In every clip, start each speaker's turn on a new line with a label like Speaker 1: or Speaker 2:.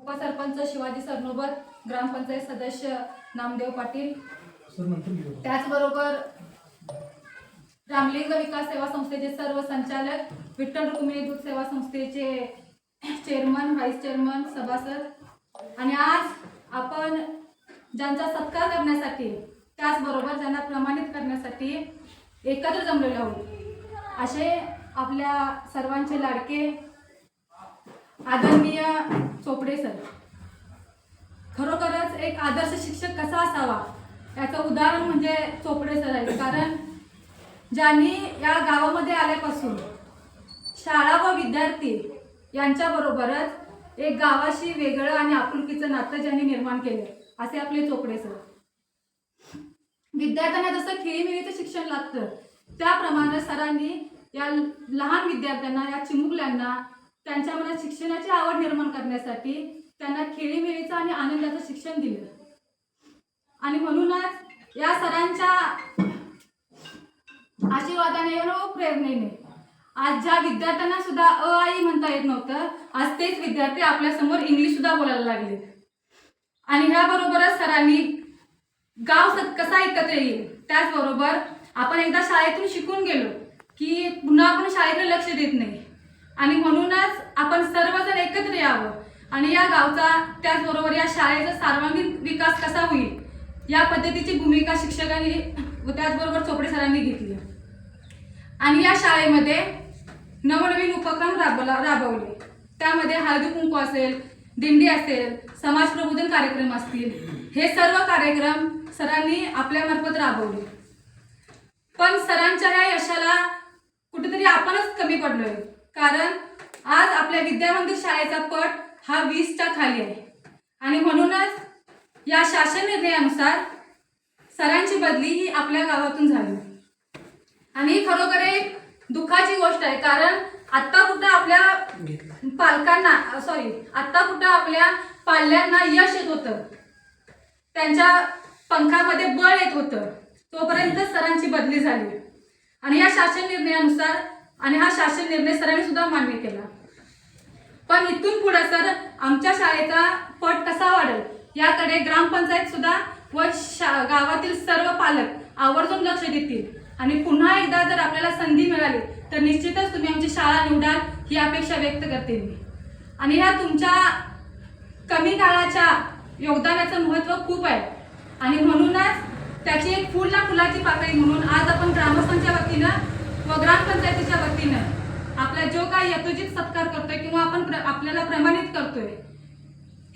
Speaker 1: उपसरपंच शिवाजी सरनोबर ग्रामपंचायत सदस्य नामदेव पाटील. त्याचबरोबर रामलिंग विकास सेवा संस्थेचे सर्व संचालक विठ्ठल रुक्मिणी दूध सेवा संस्थेचे चेअरमन व्हाईस चेअरमन सभासद. आणि आज आपण ज्यांचा सत्कार करण्यासाठी त्याचबरोबर ज्यांना प्रमाणित करण्यासाठी एकत्र जमलेलो आहोत. असे आपल्या सर्वांचे लाडके आदरणीय चोपडे सर. खरोखरच एक आदर्श शिक्षक कसा असावा? याचं उदाहरण म्हणजे चोपडे सर आहे कारण ज्यांनी या गावामध्ये आल्यापासून शाळा व विद्यार्थी यांच्याबरोबरच एक गावाशी वेगळं आणि आपुलकीचं नातं ज्यांनी निर्माण केलं असे आपले चोपडे सर. विद्यार्थ्यांना जसं खेळीमेळीचं शिक्षण लागतं त्याप्रमाणे सरांनी या लहान विद्यार्थ्यांना या चिमुकल्यांना त्यांच्या मनात शिक्षणाची आवड निर्माण करण्यासाठी त्यांना खेळीमेळीचं आणि आनंदाचं शिक्षण दिलं. आणि म्हणूनच या सरांच्या आशीर्वादाने व प्रेरणेने आज ज्या विद्यार्थ्यांना सुद्धा अ आई म्हणता येत नव्हतं आज तेच विद्यार्थी आपल्यासमोर इंग्लिश सुद्धा बोलायला लागले आणि ह्याबरोबरच सरांनी गाव सत कसा एकत्र येईल त्याचबरोबर आपण एकदा शाळेतून शिकून गेलो की पुन्हा आपण शाळेकडे लक्ष देत नाही. आणि म्हणूनच आपण सर्वजण एकत्र यावं. आणि या गावचा त्याचबरोबर या शाळेचा सर्वांगीण विकास कसा होईल या पद्धतीची भूमिका शिक्षकांनी व त्याचबरोबर चोपडे सरांनी घेतली आणि या शाळेमध्ये नवनवीन उपक्रम राबवला राबवले. त्यामध्ये हळदी कुंकू असेल दिंडी असेल समाज प्रबोधन कार्यक्रम असतील हे सर्व कार्यक्रम सरांनी आपल्यामार्फत राबवले. पण सरांच्या या यशाला कुठेतरी आपणच कमी पडलोय. कारण आज आपल्या विद्यामंदिर शाळेचा पट हा वीसच्या खाली आहे. आणि म्हणूनच या शासन निर्णयानुसार सरांची बदली ही आपल्या गावातून झाली. आणि खरोखर एक दुःखाची गोष्ट आहे कारण आत्ता कुठं आपल्या पालकांना सॉरी आत्ता कुठं आपल्या पाल्यांना यश येत होतं त्यांच्या पंखामध्ये बळ येत होतं तोपर्यंत सरांची बदली झाली. आणि या शासन निर्णयानुसार आणि हा शासन निर्णय सरांनी सुद्धा मान्य केला. पण इथून पुढे सर आमच्या शाळेचा पट कसा वाढेल? याकडे ग्रामपंचायत सुद्धा व शा गावातील सर्व पालक आवर्जून लक्ष देतील. आणि पुन्हा एकदा जर आपल्याला संधी मिळाली तर निश्चितच तुम्ही आमची शाळा निवडाल ही अपेक्षा व्यक्त करते मी. आणि ह्या तुमच्या कमी काळाच्या योगदानाचं महत्त्व खूप आहे. आणि म्हणूनच त्याची एक फुल ना फुलाची पाकळी म्हणून आज आपण ग्रामस्थांच्या वतीनं व ग्रामपंचायतीच्या वतीनं आपला जो काही यथोचित सत्कार करतोय किंवा आपण प्र- आपल्याला प्रमाणित करतोय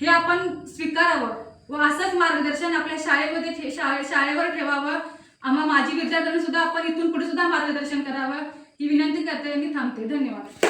Speaker 1: हे आपण स्वीकारावं व असंच मार्गदर्शन आपल्या शाळेमध्ये ठे- शाळे शाळेवर ठेवावं. आम्हा माझी विद्यार्थ्यांनी सुद्धा आपण इथून पुढे सुद्धा मार्गदर्शन करावं. ही विनंती करते मी थांबते. धन्यवाद.